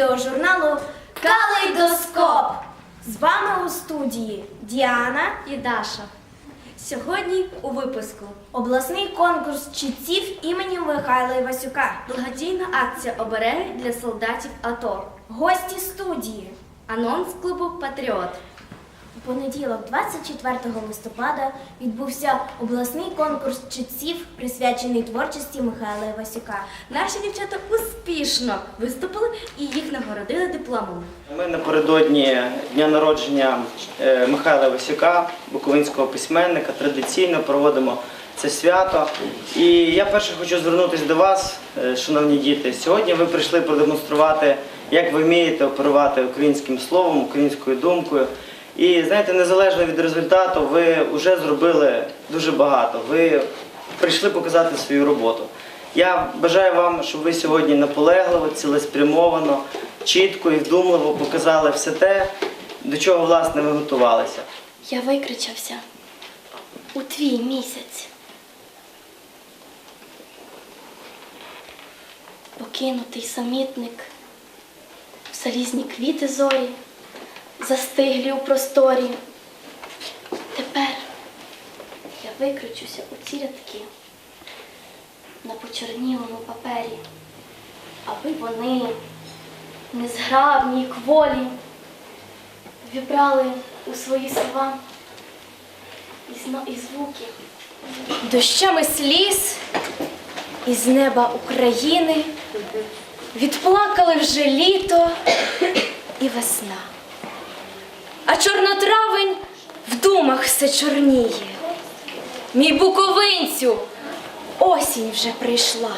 відеожурналу Калейдоскоп. З вами у студії Діана і Даша. Сьогодні у випуску обласний конкурс чітців імені Михайла Івасюка. Благодійна акція обереги для солдатів АТО. Гості студії. Анонс клубу Патріот. У понеділок, 24 листопада, відбувся обласний конкурс чітців, присвячений творчості Михайла Івасюка. Наші дівчата успішно виступили і їх нагородили дипломом. Ми напередодні дня народження е, Михайла Васюка, буковинського письменника, традиційно проводимо це свято. І я перше хочу звернутися до вас, е, шановні діти. Сьогодні ви прийшли продемонструвати, як ви вмієте оперувати українським словом, українською думкою. І знаєте, незалежно від результату, ви вже зробили дуже багато. Ви прийшли показати свою роботу. Я бажаю вам, щоб ви сьогодні наполегливо, цілеспрямовано, чітко і вдумливо показали все те, до чого власне ви готувалися. Я викричався у твій місяць. Покинутий самітник, в залізні квіти зорі, застиглі у просторі. Тепер я викричуся у ці рядки на почернілому папері, аби вони, незграбні й кволі, вібрали у свої слова і звуки. Дощами сліз із неба України відплакали вже літо і весна. А чорнотравень в думах все чорніє. Мій буковинцю, осінь вже прийшла.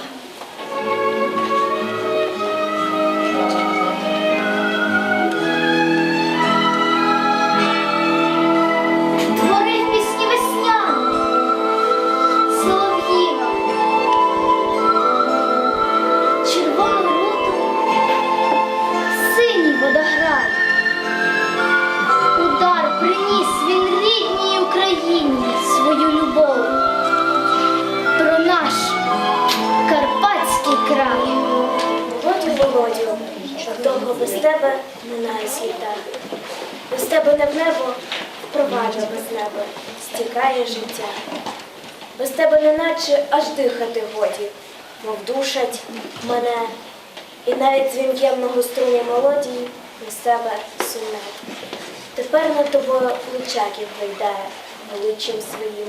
Без тебе минає світа. Без тебе не в небо, впроваджу без неба, стікає життя. Без тебе неначе аж дихати годі, мов душать мене. І навіть дзвінкем на гоструні мелодії без тебе сумне. Тепер над тобою лучаків вийдає величчям своїм.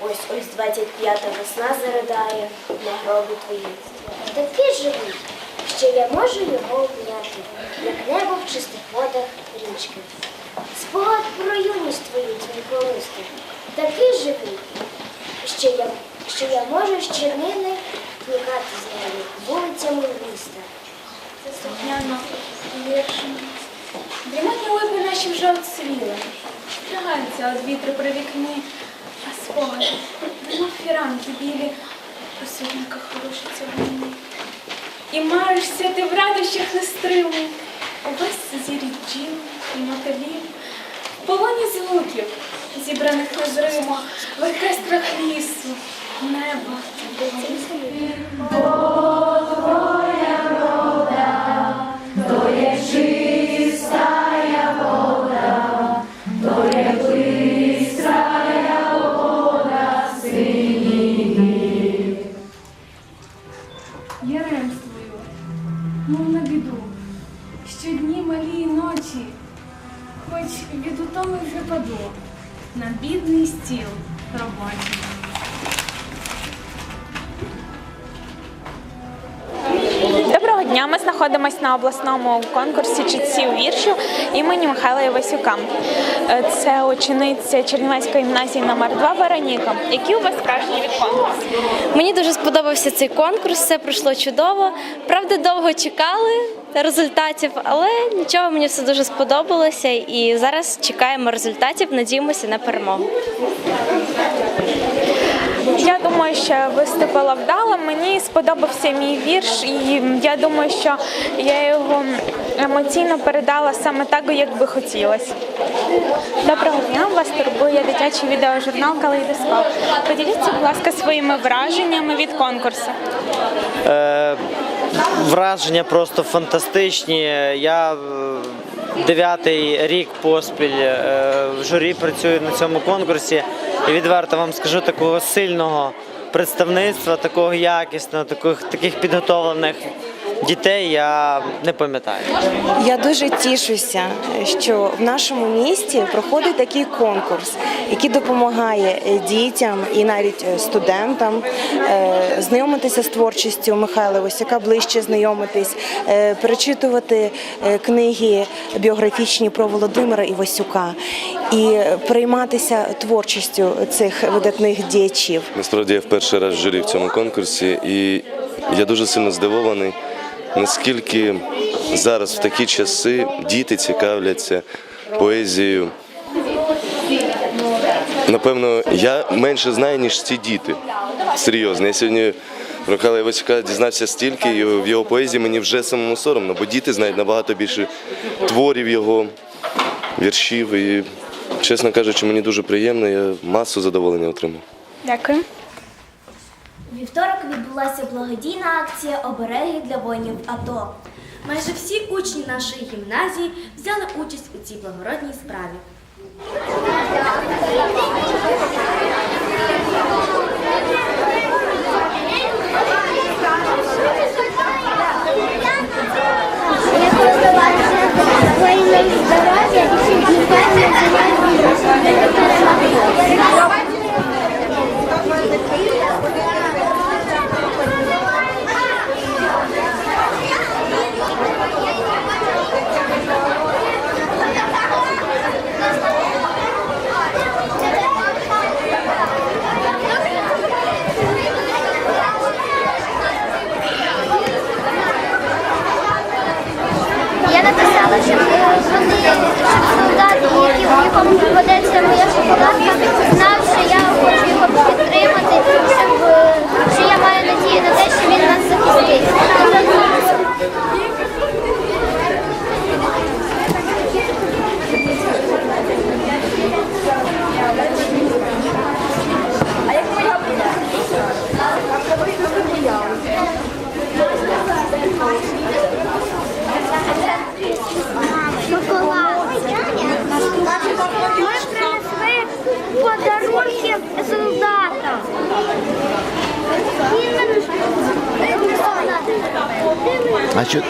Ось ось 25 весна заридає на гробі твоїм. Такий живий, що я можу його обняти, як небо в чистих водах річки. Спогад про юність твою дзвінколисту, такий живий, що я, що я можу з чернини плекати з нею вулицями міста. Це слухняно віршем. Дрімотні липи наші вже отсвіли. Тягаються від вітру при вікні, а спогади, немов фіранки білі, у сутниках ворушаться війни. І маєшся ти в радощах нестриму, увесь зірі бджіл і мотелів, в полоні звуків, зібраних незримо, в страх лісу, неба, знаходимося на обласному конкурсі читців віршів імені Михайла Івасюка. Е, Це учениця Чернівецької гімназії номер 2 Вероніка. Які у вас враження від конкурсу? Мені дуже сподобався цей конкурс, все пройшло чудово. Правда, довго чекали результатів, але нічого, мені все дуже сподобалося. І зараз чекаємо результатів, надіємося на перемогу. Я думаю, що виступила вдало. Мені сподобався мій вірш, і я думаю, що я його емоційно передала саме так, як би хотілося. Доброго дня, вас турбує дитячий відеожурнал Калейдоскоп. Поділіться, будь ласка, своїми враженнями від конкурсу. Е, враження просто фантастичні. Я е, дев'ятий рік поспіль е, в журі працюю на цьому конкурсі. І відверто вам скажу такого сильного представництва, такого якісного, таких, таких підготовлених дітей я не пам'ятаю. Я дуже тішуся, що в нашому місті проходить такий конкурс, який допомагає е, дітям і навіть е, студентам е, знайомитися з творчістю Михайла Васюка, ближче знайомитись, перечитувати книги біографічні про Володимира Івасюка і прийматися творчістю цих видатних діячів. Насправді я в перший раз в журі в цьому конкурсі, і я дуже сильно здивований, наскільки зараз в такі часи діти цікавляться поезією. Напевно, я менше знаю, ніж ці діти. Серйозно. Я сьогодні про Михайла дізнався стільки, і в його поезії мені вже самому соромно, бо діти знають набагато більше творів його, віршів. І, чесно кажучи, мені дуже приємно, я масу задоволення отримав. Дякую. Вівторок відбулася благодійна акція обереги для воїнів АТО. Майже всі учні нашої гімназії взяли участь у цій благородній справі. Я здоров'я і нехай Я написала, щоб вони, щоб солдати, які віком доведеться моя шоколадка, знав, що я хочу його підтримати, щоб, е, що я маю надію на те, що він нас захистить. Шоколад. Ми принесли подарунки солдатам. Що?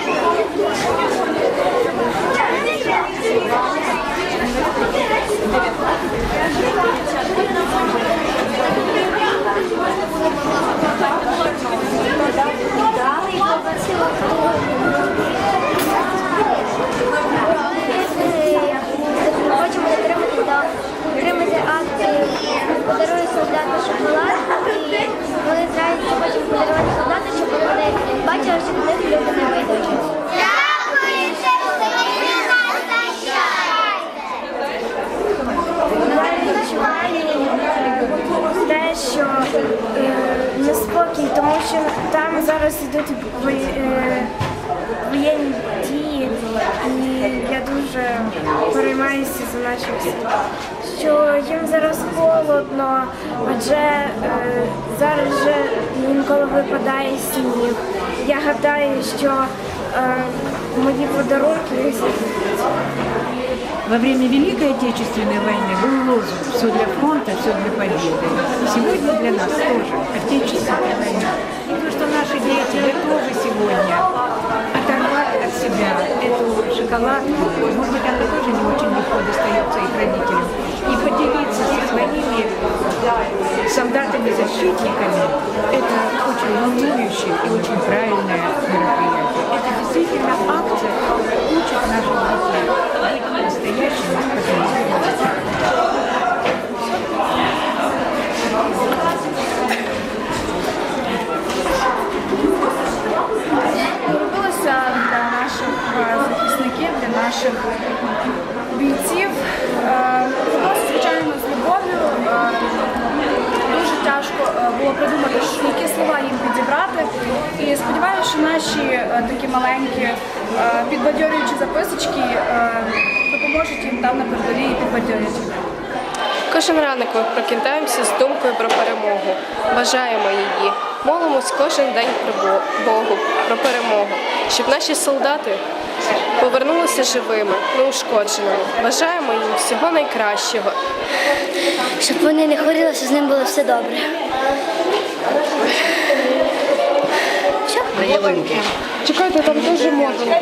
Хочемо отримати акцію подарує солдату шоколад і вони зразу хочуть подарувати солдату, щоб вони те, що е, неспокій, тому що там зараз йдуть е, воєнні дії, і я дуже переймаюся за наших світ. Що їм зараз холодно, адже е, зараз вже інколи випадає сніг. Я гадаю, що е, мої подарунки їх зігріють. Во время Великой Отечественной войны был лозунг «Все для фронта, все для победы». Сегодня для нас тоже Отечественная война. И то, что наши дети готовы сегодня оторвать от себя эту шоколадку, может быть, она тоже не очень легко достается их родителям, и поделиться со своими солдатами-защитниками, это очень волнующее и очень правильное мероприятие. Это действительно акция, которая учит наших детей підбадьорять. Кожен ранок ми прокидаємося з думкою про перемогу. Бажаємо її. Молимось кожен день про Богу, про перемогу, щоб наші солдати повернулися живими, неушкодженими. Бажаємо їм всього найкращого. Щоб вони не хворіли, щоб з ним було все добре. Чекайте, там дуже модно.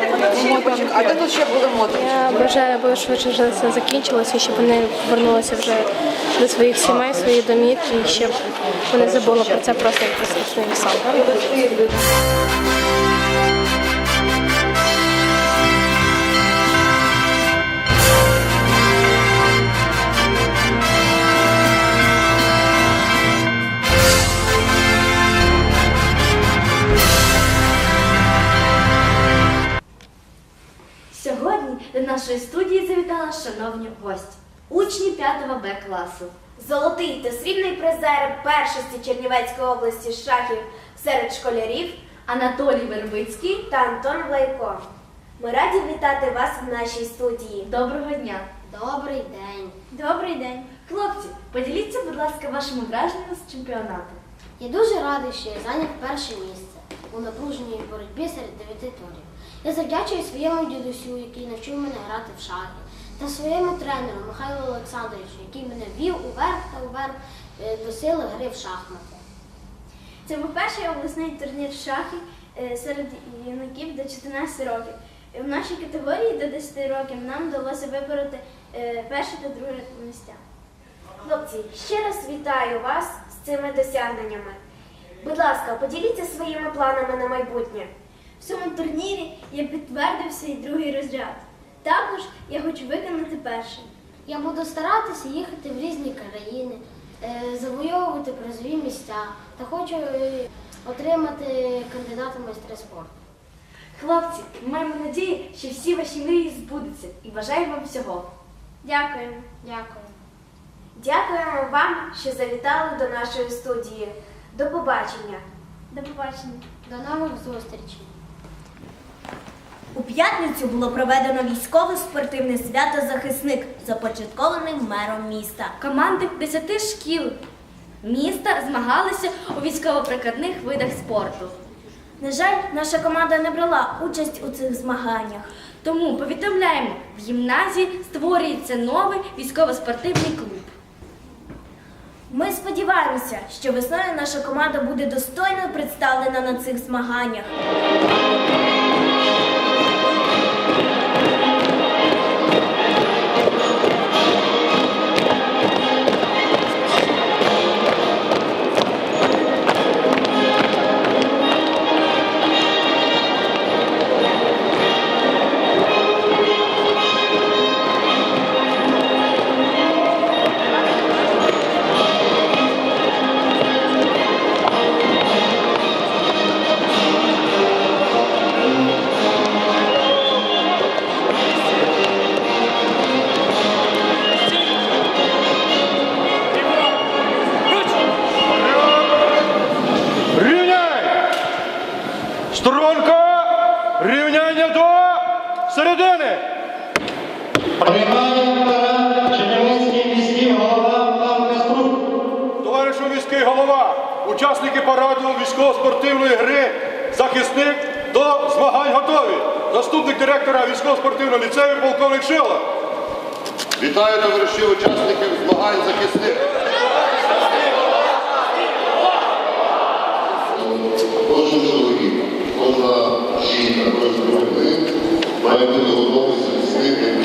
А де тут ще були модні? Я бажаю, аби швидше вже все закінчилося, щоб вони повернулися вже до своїх сімей, своїх домівки, і щоб вони забули про це просто як про страшний нашої студії завітали шановні гості, учні 5 Б класу. Золотий та срібний призери першості Чернівецької області з шахів серед школярів Анатолій Вербицький. та Антон Влайко. Ми раді вітати вас в нашій студії. Доброго дня. Добрий день. Добрий день. Хлопці, поділіться, будь ласка, вашими враженнями з чемпіонату. Я дуже радий, що я зайняв перше місце у напруженій боротьбі серед дев'яти турів. Я завдячую своєму дідусю, який навчив мене грати в шахи, та своєму тренеру Михайлу Олександровичу, який мене вів уверх та уверх е, до сили гри в шахмати. Це був перший обласний турнір шахів е, серед юнаків до 14 років. В нашій категорії до 10 років нам вдалося вибороти е, перше та друге місця. Хлопці, ще раз вітаю вас з цими досягненнями. Будь ласка, поділіться своїми планами на майбутнє. В цьому турнірі я підтвердив свій другий розряд. Також я хочу виконати перший. Я буду старатися їхати в різні країни, е, завойовувати призові місця та хочу е, отримати кандидата в майстри спорту. Хлопці, маємо надію, що всі ваші мрії збудуться і бажаємо вам всього. Дякуємо. Дякую. Дякуємо вам, що завітали до нашої студії. До побачення. До побачення. До нових зустрічей. У п'ятницю було проведено військове спортивне свято захисник, започаткований мером міста. Команди 10 шкіл міста змагалися у військово-прикладних видах спорту. На жаль, наша команда не брала участь у цих змаганнях. Тому повідомляємо, в гімназії створюється новий військово-спортивний клуб. Ми сподіваємося, що весною наша команда буде достойно представлена на цих змаганнях. Учасники параду військово-спортивної гри захисник до змагань готові. Заступник директора військово-спортивного ліцею полковник Шила. Вітаю товариші учасників змагань захисник. Кожен чоловік, кожна жінка, кожен громадянин має бути готовий захистити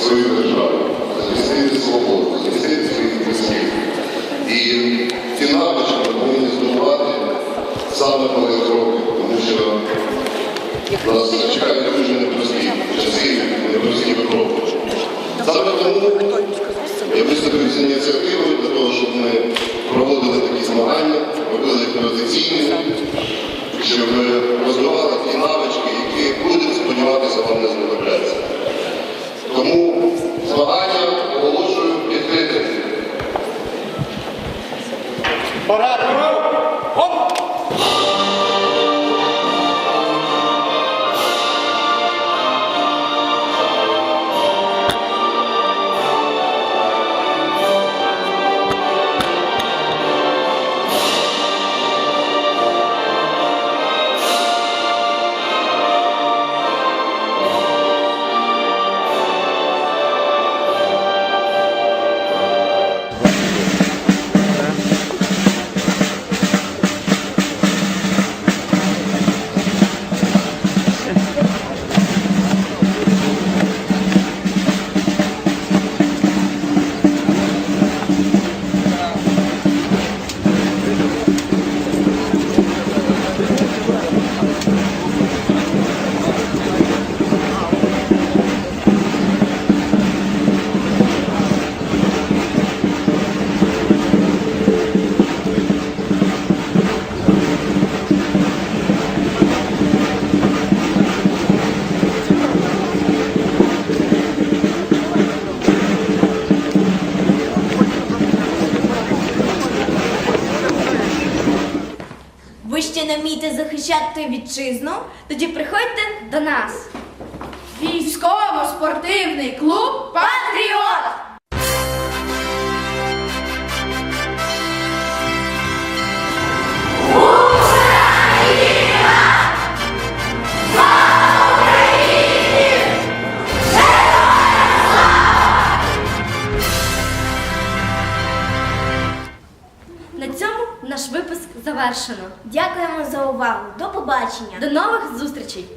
свою державу, захистити свободу, захистити своїх близьких. І ці навички саме малих тому що нас чекають дуже непрості часи, непрості випробування. Саме тому я виступив з ініціативою для того, щоб ми проводили такі змагання, робили їх традиційними, щоб розвивали ті навички, які будемо сподіватися вам не знадобляться. Тому змагання оголошую відкритими. Парад! Вмієте захищати вітчизну? Тоді приходьте до нас. Військово-спортивний клуб Патріот! Завершено. Дякуємо за увагу. До побачення. До нових зустрічей!